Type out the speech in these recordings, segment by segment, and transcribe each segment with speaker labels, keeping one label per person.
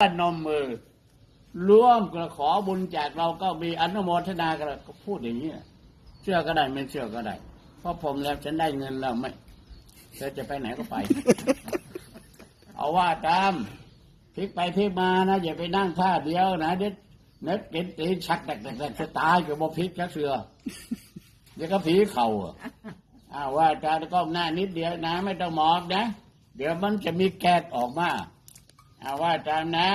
Speaker 1: ก็นมมือร่วมกระขอบุญจากเราก็มีอนุโมทนากันก็พูดอย่างนี้ยเชื่อก็ได้ไม่เชื่อก็ได้เพราะผมแล้วฉันได้เงินแล้วไม่เธอจะไปไหนก็ไป เอาว่าตามพลิกไปพลิกมานะอย่าไปนั่งท่าเดียวนะเด็ดเน็ดเด็ดตีชักแตกแตกจะตายกับบ่พลิกจักเสือเดี๋ยวก็ผีเข่าอะอ้าวว่าตาก้มหน้านิดเดียวนะ ไม่ต้องหมอบนะ เดี๋ยวมันจะมีแก๊สออกมา เอาว่าตามนะ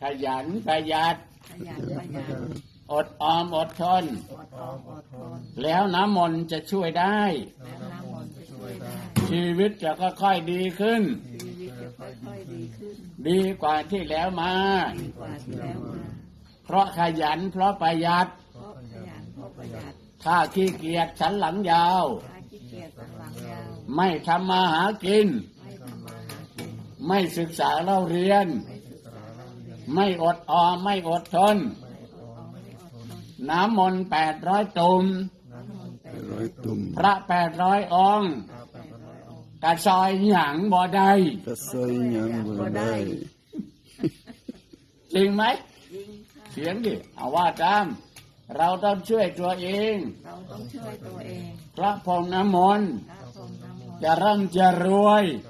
Speaker 1: ขยันประหยัด
Speaker 2: ขยันขยัน
Speaker 1: อดออมอดทน
Speaker 2: อดออมอดทน
Speaker 1: แล้วน้ำมนต์จะช่วยได้
Speaker 2: และน้ำมนต์จะช่วยได้
Speaker 1: ชีวิตจะค่อยๆดีขึ้น
Speaker 2: ชีวิตจะค่อยๆดีขึ้น
Speaker 1: ดีกว่าที่แล้วมา
Speaker 2: ดีกว่าที่แล้วมา
Speaker 1: เพราะขยันเพราะประหยัด
Speaker 2: เพราะขยันเพราะประหยัด
Speaker 1: ถ้าขี้เกียจฉันหลังยาว
Speaker 2: ถ้าขี้เกียจสันหลังยาว
Speaker 1: ไม่ทำมาหากิน
Speaker 2: ไไม่
Speaker 1: ศึกษาเล่าเรียน
Speaker 2: ไม่ศึกษาเราเรียน
Speaker 1: ไม่อดออมไม่อดทน
Speaker 2: ไม่อดออมไม่อดทน
Speaker 1: น้ำมนต์แปดร้อยตุ่ม
Speaker 2: น้ำมนต์แต่
Speaker 3: ร้อยตุ่ม
Speaker 1: พระแปดร้อยองค์
Speaker 2: แปดร้อยองค์
Speaker 1: กระซอยหยังบ่ได้
Speaker 3: กระซอยยังบ่ได้
Speaker 1: จริงไหม
Speaker 2: จริงค่ะ
Speaker 1: เสียงดิเอาว่าตามเราต้องช่วยตัวเอง
Speaker 2: เราต้องช่วยตัวเอง
Speaker 1: พระพรหมน้ำมนต์
Speaker 2: พระพรหมน้ำมนต์
Speaker 1: จะร่ำจะรวย
Speaker 2: จะร่ำจะรวย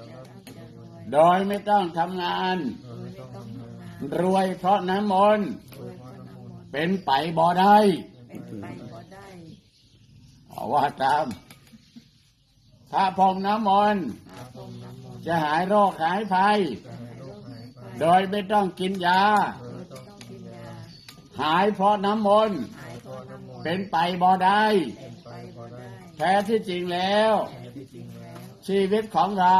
Speaker 1: โดยไม่ต้องทำงาน
Speaker 2: โดยไม่ต้องทำงาน
Speaker 1: รวยเพราะน้ำมนต์
Speaker 2: รวยเพราะน้ำมนต์
Speaker 1: เป็นไปบ่ได้
Speaker 2: เป็นไปบ่ได้
Speaker 1: เอาว่าตามพระพรหมน้ำมนต์
Speaker 2: พระพรหมน้ำมนต์
Speaker 1: จะหายโรคหายภัย
Speaker 2: จะหายโรคหายไป
Speaker 1: โดยไม่ต้องกินยา
Speaker 2: โดยไม่ต้องกินยา
Speaker 1: หายเพราะน้ำมนต์
Speaker 2: หายเพราะน้ำมนต์
Speaker 1: เป็นไปบ่ได้
Speaker 2: เป็นไปบ่ได้
Speaker 1: แท้ที่จริงแล้ว
Speaker 2: แต่ที่จริงแล้ว
Speaker 1: ชีวิตของเรา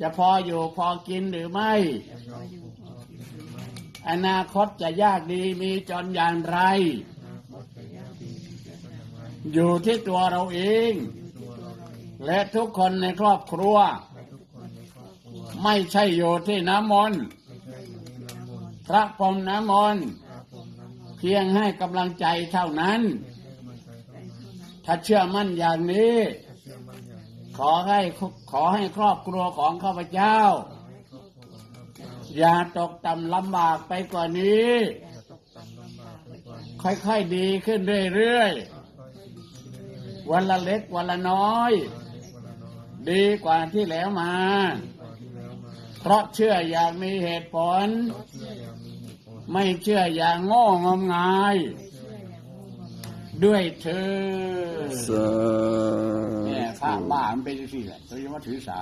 Speaker 1: จะพออยู่พอกินหรือไม่
Speaker 2: อนา
Speaker 1: คตจะยากดีมีจนอย่างไร
Speaker 2: อย่างไร
Speaker 1: อยู่ที่ตัวเราเอง และทุกคนในครอบครัว ไม่ใช่อยู่ที่น้ำมนต์พระพรหมน้ำมนต์
Speaker 2: พระพรน้ำมนต์
Speaker 1: เพียงให้กำลังใจเท่านั้น ถ้าเชื่อมั่นอย่างนี้
Speaker 2: อมั่นอย่างนี้
Speaker 1: ขอให้ขอให้ครอบครัวของข้าพเจ้า
Speaker 2: ขอให้ครอบครัวของเราเจ้า
Speaker 1: อย่าตกต่ำลำบากไปกว่านี้
Speaker 2: อย่าตกต่ำลำบากไปกว่านี้
Speaker 1: ค่อยๆดีขึ้นเรื่อย
Speaker 2: ค่อยๆดีขึ้นเรื่อย
Speaker 1: ๆวันละเล็กวันละน้อย
Speaker 2: ๆวันเล็กวันละน้อย
Speaker 1: ดีกว่าที่แล้วมา
Speaker 2: ดีกว่าที่แล้วมา
Speaker 1: เพราะเชื่ออย่างมีเหตุผล
Speaker 2: เพราะเชื่ออย่างมีเหตุผล ไม่เชื่ออย่างโง่งมงาย
Speaker 1: ด้วยเธอ
Speaker 3: สา
Speaker 1: เนี่ยพระ
Speaker 3: ธุ
Speaker 1: บ้ามันเป็นสิแหละเขาจะมาถือสา